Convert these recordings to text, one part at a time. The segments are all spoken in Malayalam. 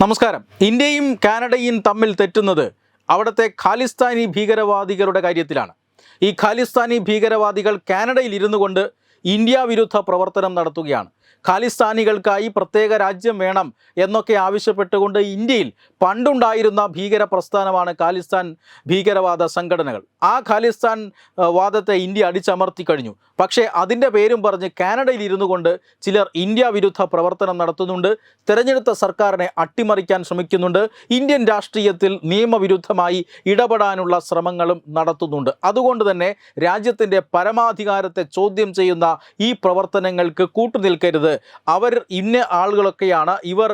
നമസ്കാരം. ഇന്ത്യയും കാനഡയും തമ്മിൽ തെറ്റുന്നത് അവിടുത്തെ ഖാലിസ്ഥാനി ഭീകരവാദികളുടെ കാര്യത്തിലാണ്. ഈ ഖാലിസ്ഥാനി ഭീകരവാദികൾ കാനഡയിൽ ഇരുന്നു കൊണ്ട് ഇന്ത്യ വിരുദ്ധ പ്രവർത്തനം നടത്തുകയാണ്. ഖാലിസ്ഥാനികൾക്കായി പ്രത്യേക രാജ്യം വേണം എന്നൊക്കെ ആവശ്യപ്പെട്ടുകൊണ്ട് ഇന്ത്യയിൽ പണ്ടുണ്ടായിരുന്ന ഭീകര പ്രസ്ഥാനമാണ് ഖാലിസ്ഥാൻ ഭീകരവാദ സംഘടനകൾ. ആ ഖാലിസ്ഥാൻ വാദത്തെ ഇന്ത്യ അടിച്ചമർത്തി കഴിഞ്ഞു. പക്ഷേ അതിന്റെ പേരും പറഞ്ഞ് കാനഡയിൽ ഇരുന്നു കൊണ്ട് ചിലർ ഇന്ത്യ വിരുദ്ധ പ്രവർത്തനം നടത്തുന്നുണ്ട് തെരഞ്ഞെടുത്ത സർക്കാരിനെ അട്ടിമറിക്കാൻ ശ്രമിക്കുന്നുണ്ട് ഇന്ത്യൻ രാഷ്ട്രീയത്തിൽ നിയമവിരുദ്ധമായി ഇടപെടാനുള്ള ശ്രമങ്ങളും നടത്തുന്നുണ്ട്. അതുകൊണ്ട് തന്നെ രാജ്യത്തിന്റെ പരമാധികാരത്തെ ചോദ്യം ചെയ്യുന്ന ഈ പ്രവർത്തനങ്ങൾക്ക് കൂട്ടുനിൽക്കരുത്. അവർ ഇന്ന ആളുകളൊക്കെയാണ്. ഇവർ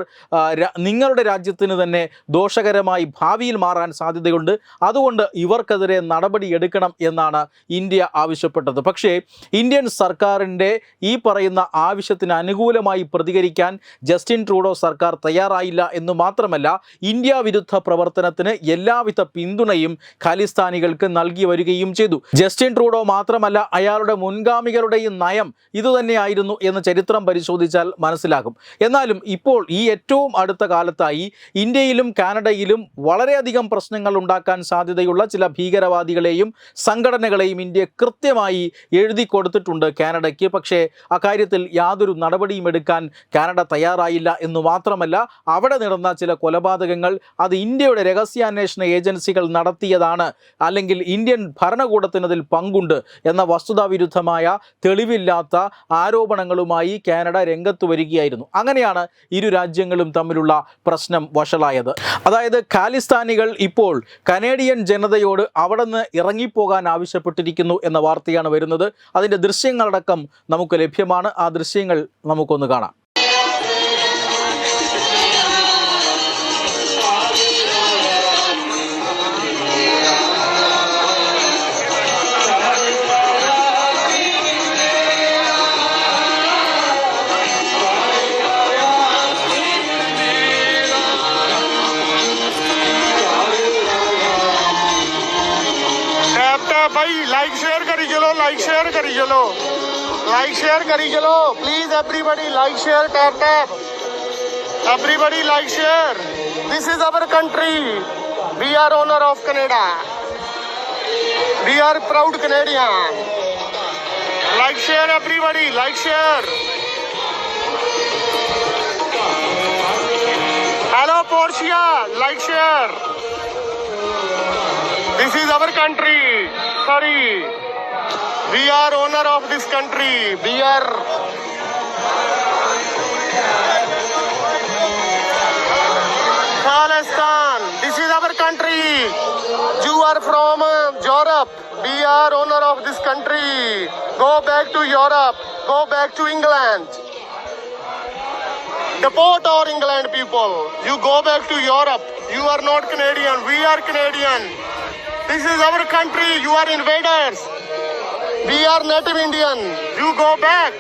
നിങ്ങളുടെ രാജ്യത്തിന് തന്നെ ദോഷകരമായി ഭാവിയിൽ മാറാൻ സാധ്യതയുണ്ട്. അതുകൊണ്ട് ഇവർക്കെതിരെ നടപടി എടുക്കണം എന്നാണ് ഇന്ത്യ ആവശ്യപ്പെട്ടത്. പക്ഷേ ഇന്ത്യൻ സർക്കാരിന്റെ ഈ പറയുന്ന ആവശ്യത്തിന് അനുകൂലമായി പ്രതികരിക്കാൻ ജസ്റ്റിൻ ട്രൂഡോ സർക്കാർ തയ്യാറായില്ല എന്ന് മാത്രമല്ല ഇന്ത്യ വിരുദ്ധ പ്രവർത്തനത്തിന് എല്ലാവിധ പിന്തുണയും ഖാലിസ്ഥാനികൾക്ക് നൽകി വരികയും ചെയ്തു. ജസ്റ്റിൻ ട്രൂഡോ മാത്രമല്ല അയാളുടെ മുൻഗാമികളുടെയും നയം ഇതുതന്നെയായിരുന്നു എന്ന് ചരിത്രം പരിശോധിച്ചാൽ മനസ്സിലാകും. എന്നാലും ഇപ്പോൾ ഈ ഏറ്റവും അടുത്ത കാലത്തായി ഇന്ത്യയിലും കാനഡയിലും വളരെയധികം പ്രശ്നങ്ങൾ ഉണ്ടാക്കാൻ സാധ്യതയുള്ള ചില ഭീകരവാദികളെയും സംഘടനകളെയും ഇന്ത്യ കൃത്യമായി എഴുതി കൊടുത്തിട്ടുണ്ട് കാനഡയ്ക്ക്. പക്ഷേ അക്കാര്യത്തിൽ യാതൊരു നടപടിയും എടുക്കാൻ കാനഡ തയ്യാറായില്ല എന്ന് മാത്രമല്ല അവിടെ നടന്ന ചില കൊലപാതകങ്ങൾ അത് ഇന്ത്യയുടെ രഹസ്യാന്വേഷണ ഏജൻസികൾ നടത്തിയതാണ്. അല്ലെങ്കിൽ ഇന്ത്യൻ ഭരണകൂടത്തിനതിൽ പങ്കുണ്ട് എന്ന വസ്തുതാവിരുദ്ധമായ തെളിവില്ലാത്ത ആരോപണങ്ങളുമായി കാനഡ രംഗത്ത് വരികയായിരുന്നു. അങ്ങനെയാണ് ഇരു രാജ്യങ്ങളും തമ്മിലുള്ള പ്രശ്നം വഷളായത്. അതായത് ഖാലിസ്ഥാനികൾ ഇപ്പോൾ കനേഡിയൻ ജനതയോട് അവിടെ നിന്ന് ഇറങ്ങിപ്പോകാൻ ആവശ്യപ്പെട്ടിരിക്കുന്നു എന്ന വാർത്തയാണ് വരുന്നത്. അതിന്റെ ദൃശ്യങ്ങളടക്കം നമുക്ക് ലഭ്യമാണ്. ആ ദൃശ്യങ്ങൾ നമുക്കൊന്ന് കാണാം. लाइक शेयर करी चलो लाइक शेयर करी चलो। लाइक शेयर करी चलो। प्लीज़ एवरीबॉडी लाइक शेयर कर tap everybody like share this is our country we are owner of Canada we are proud Canadian like share everybody like share hello Portia like share this is our country Sorry. We are owner of this country. We are. Khalistan. This is our country. You are from Europe. We are owner of this country. Go back to Europe. Go back to England. Deport our England people. You go back to Europe. You are not Canadian. We are Canadian. This is our country. You are invaders. We are native Indian. You go back.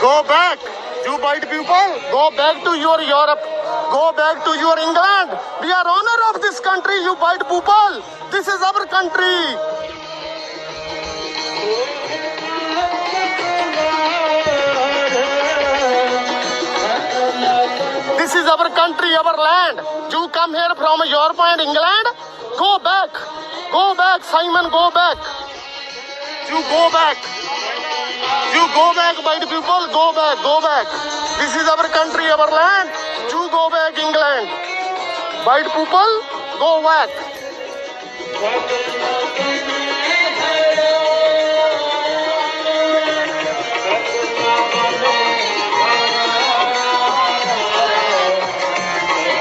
Go back. You white people, go back to your Europe. Go back to your England. We are owner of this country, you white people. This is our country. Our country, our land. You come here from Europe and England. Go back. Go back, Simon, go back. You go back. You go back, white people. Go back, go back. This is our country, our land. You go back, England. White people, go back.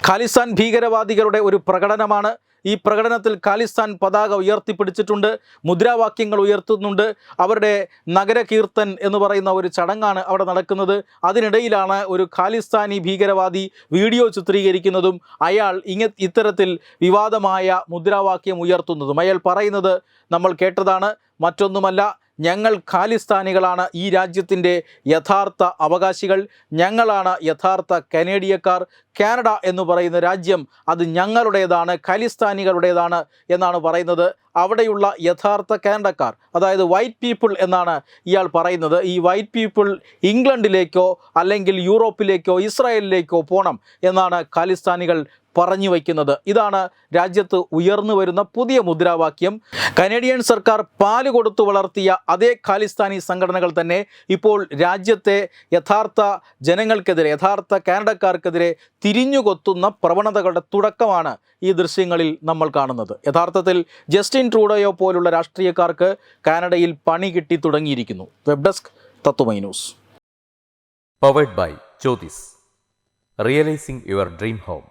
Khalistan ഭീകരവാദികളുടെ ഒരു പ്രകടനമാണ്. ഈ പ്രകടനത്തിൽ ഖാലിസ്ഥാൻ പതാക ഉയർത്തിപ്പിടിച്ചിട്ടുണ്ട് മുദ്രാവാക്യങ്ങൾ ഉയർത്തുന്നുണ്ട്. അവരുടെ നഗരകീർത്തൻ എന്ന് പറയുന്ന ഒരു ചടങ്ങാണ് അവിടെ നടക്കുന്നത്. അതിനിടയിലാണ് ഒരു ഖാലിസ്ഥാനി ഭീകരവാദി വീഡിയോ ചിത്രീകരിക്കുന്നതും അയാൾ ഇങ്ങ ഇത്തരത്തിൽ വിവാദമായ മുദ്രാവാക്യം ഉയർത്തുന്നതും. അയാൾ പറയുന്നത് നമ്മൾ കേട്ടതാണ് മറ്റൊന്നുമല്ല ഞങ്ങൾ ഖാലിസ്ഥാനികളാണ്. ഈ രാജ്യത്തിന്റെ യഥാർത്ഥ അവകാശികൾ ഞങ്ങളാണ്. യഥാർത്ഥ കനേഡിയക്കാർ കാനഡ എന്ന് പറയുന്ന രാജ്യം അത് ഞങ്ങളുടേതാണ് ഖാലിസ്ഥാനികളുടേതാണ് എന്നാണ് പറയുന്നത്. അവിടെയുള്ള യഥാർത്ഥ കാനഡക്കാർ അതായത് വൈറ്റ് പീപ്പിൾ എന്നാണ് ഇയാൾ പറയുന്നത്. ഈ വൈറ്റ് പീപ്പിൾ ഇംഗ്ലണ്ടിലേക്കോ അല്ലെങ്കിൽ യൂറോപ്പിലേക്കോ ഇസ്രായേലിലേക്കോ പോകണം എന്നാണ് ഖാലിസ്ഥാനികൾ പറഞ്ഞു വയ്ക്കുന്നത്. ഇതാണ് രാജ്യത്ത് ഉയർന്നു വരുന്ന പുതിയ മുദ്രാവാക്യം. കനേഡിയൻ സർക്കാർ പാൽ കൊടുത്തു വളർത്തിയ അതേ ഖാലിസ്ഥാനി സംഘടനകൾ തന്നെ ഇപ്പോൾ രാജ്യത്തെ യഥാർത്ഥ ജനങ്ങൾക്കെതിരെ യഥാർത്ഥ കാനഡക്കാർക്കെതിരെ തിരിഞ്ഞുകൊത്തുന്ന പ്രവണതകളുടെ തുടക്കമാണ് ഈ ദൃശ്യങ്ങളിൽ നമ്മൾ കാണുന്നത്. യഥാർത്ഥത്തിൽ ജസ്റ്റിൻ ട്രൂഡോയോ പോലുള്ള രാഷ്ട്രീയക്കാർക്ക് കാനഡയിൽ പണി കിട്ടി തുടങ്ങിയിരിക്കുന്നു. Web desk Tatwamayi news. Powered by Jyothis realising your dream home